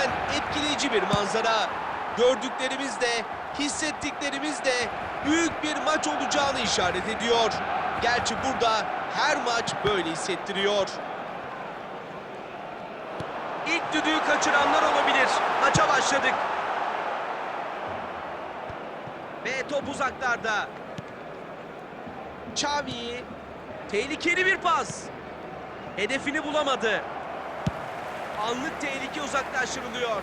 Gerçekten etkileyici bir manzara. Gördüklerimiz de, hissettiklerimiz de büyük bir maç olacağını işaret ediyor. Gerçi burada her maç böyle hissettiriyor. İlk düdüğü kaçıranlar olabilir. Maça başladık. Ve top uzaklarda. Xavi tehlikeli bir pas. Hedefini bulamadı. Anlık tehlike uzaklaştırılıyor.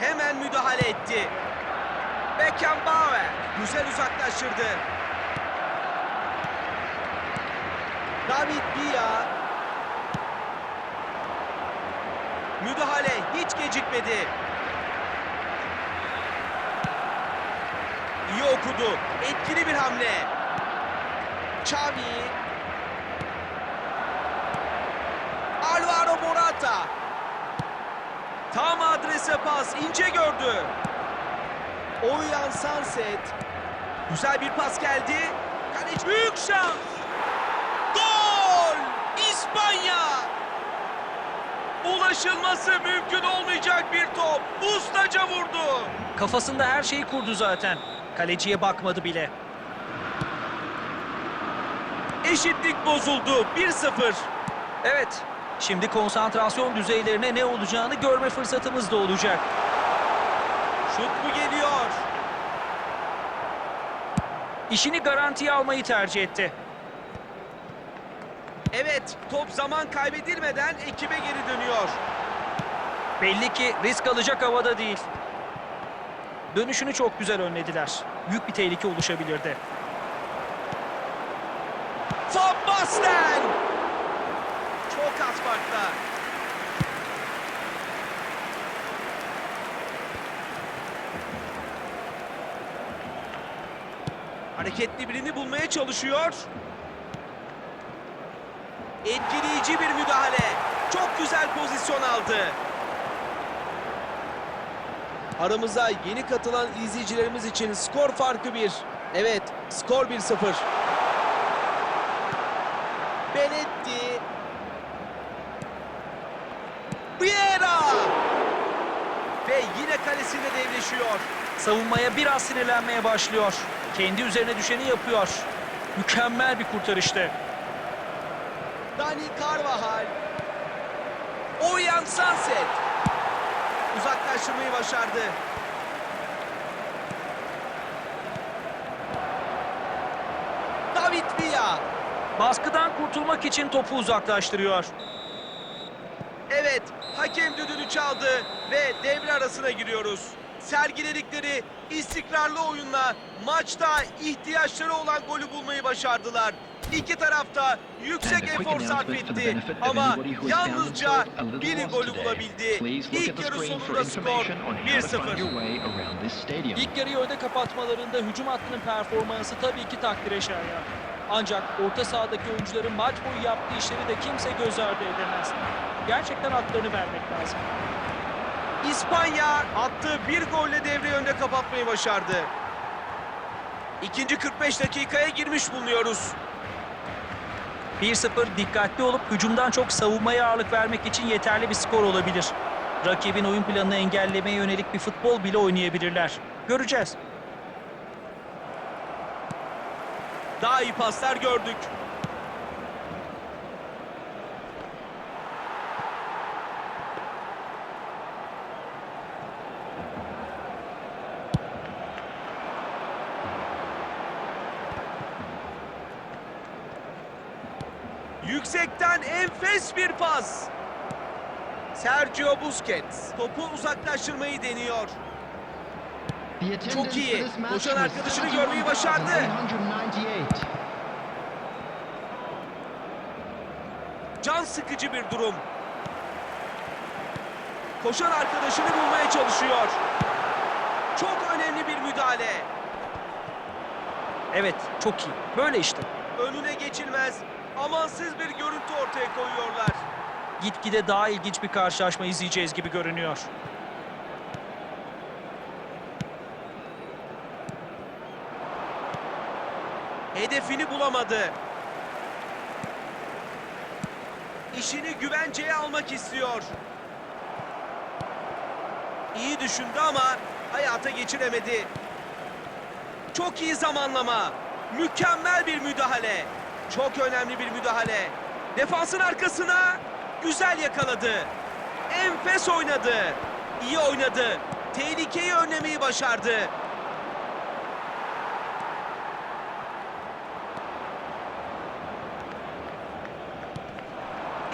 Hemen müdahale etti. Beckenbauer güzel uzaklaştırdı. David Villa müdahale hiç gecikmedi. İyi okudu. Etkili bir hamle. Xavi. Alvaro Morata. Tam adrese pas. ince gördü. Oyan Sunset. Güzel bir pas geldi. Kaleci büyük şans. Gol! İspanya! Ulaşılması mümkün olmayacak bir top. Ustaca vurdu. Kafasında her şeyi kurdu zaten. Kaleciye bakmadı bile. Eşitlik bozuldu. 1-0. Evet, şimdi konsantrasyon düzeylerine ne olacağını görme fırsatımız da olacak. Şut mu geliyor? İşini garantiye almayı tercih etti. Evet, top zaman kaybedilmeden ekibe geri dönüyor. Belli ki risk alacak havada değil. Dönüşünü çok güzel önlediler. Büyük bir tehlike oluşabilirdi. Van Basten! Çok az farkla. Hareketli birini bulmaya çalışıyor. Etkileyici bir müdahale. Çok güzel pozisyon aldı. Aramıza yeni katılan izleyicilerimiz için skor farkı 1. Evet, skor 1-0. Benetti. Vieira. Ve yine kalesinde devleşiyor. Savunmaya biraz sinirlenmeye başlıyor. Kendi üzerine düşeni yapıyor. Mükemmel bir kurtarıştı. Dani Carvajal. Oyan Sunset. Uzaklaştırmayı başardı. David Villa. Baskıdan kurtulmak için topu uzaklaştırıyor. Evet, hakem düdüğünü çaldı ve devre arasına giriyoruz. Sergiledikleri istikrarlı oyunla maçta ihtiyaçları olan golü bulmayı başardılar. İki tarafta yüksek efor sarf etti ama yalnızca biri golü bulabildi. İlk yarı sonunda skor 1-0. İlk yarıyı önde kapatmalarında hücum hattının performansı tabii ki takdire şayan. Ancak orta sahadaki oyuncuların maç boyu yaptığı işleri de kimse göz ardı edemez. Gerçekten haklarını vermek lazım. İspanya attığı bir golle devreyi önde kapatmayı başardı. İkinci 45 dakikaya girmiş bulunuyoruz. 1-0 dikkatli olup hücumdan çok savunmaya ağırlık vermek için yeterli bir skor olabilir. Rakibin oyun planını engellemeye yönelik bir futbol bile oynayabilirler. Göreceğiz. Daha iyi paslar gördük. Yüksekten enfes bir pas. Sergio Busquets topu uzaklaştırmayı deniyor. Çok iyi. Koşan arkadaşını görmeyi başardı. Can sıkıcı bir durum. Koşan arkadaşını bulmaya çalışıyor. Çok önemli bir müdahale. Evet, çok iyi. Böyle işte. Önüne geçilmez. Amansız bir görüntü ortaya koyuyorlar. Gitgide daha ilginç bir karşılaşma izleyeceğiz gibi görünüyor. Hedefini bulamadı. İşini güvenceye almak istiyor. İyi düşündü ama hayata geçiremedi. Çok iyi zamanlama. Mükemmel bir müdahale. Çok önemli bir müdahale. Defansın arkasına güzel yakaladı. Enfes oynadı. İyi oynadı. Tehlikeyi önlemeyi başardı.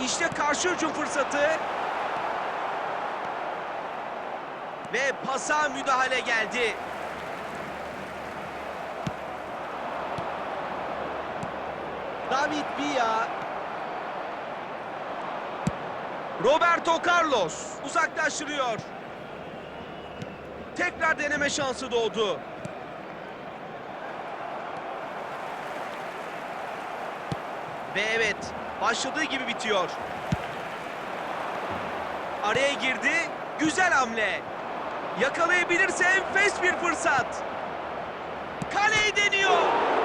İşte karşı hücum fırsatı. Ve pasa müdahale geldi. David Villa. Roberto Carlos uzaklaştırıyor. Tekrar deneme şansı doğdu. Ve evet, başladığı gibi bitiyor. Araya girdi, güzel hamle. Yakalayabilirse enfes bir fırsat. Kaleyi deniyor.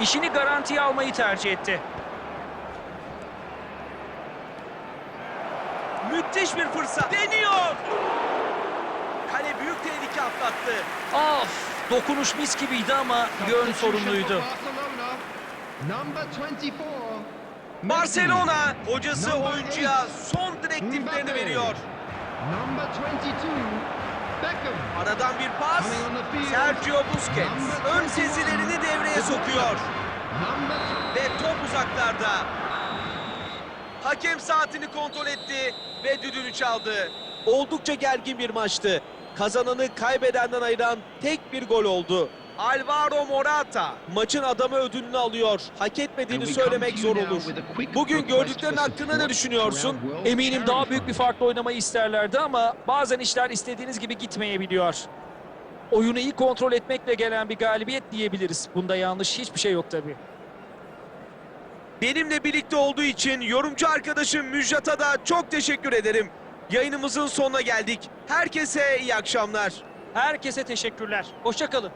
İşini garantiye almayı tercih etti. Müthiş bir fırsat. Deniyor. Kale büyük tehlike atlattı. Of! Dokunuş mis gibiydi ama yön sorunluydu. Number 24. Barcelona hocası oyuncuya son direktiflerini veriyor. Number 22. Beckham. Aradan bir pas. Sergio Busquets ön sezilerini devreye sokuyor. Ve top uzaklarda. Hakem saatini kontrol etti ve düdüğünü çaldı. Oldukça gergin bir maçtı. Kazananı kaybedenden ayıran tek bir gol oldu. Alvaro Morata maçın adamı ödülünü alıyor. Hak etmediğini söylemek zor olur. Bugün gördüklerin hakkında ne düşünüyorsun? Eminim daha büyük bir farklı oynamayı isterlerdi ama bazen işler istediğiniz gibi gitmeyebiliyor. Oyunu iyi kontrol etmekle gelen bir galibiyet diyebiliriz. Bunda yanlış hiçbir şey yok tabii. Benimle birlikte olduğu için yorumcu arkadaşım Müjdat'a da çok teşekkür ederim. Yayınımızın sonuna geldik. Herkese iyi akşamlar. Herkese teşekkürler. Hoşçakalın.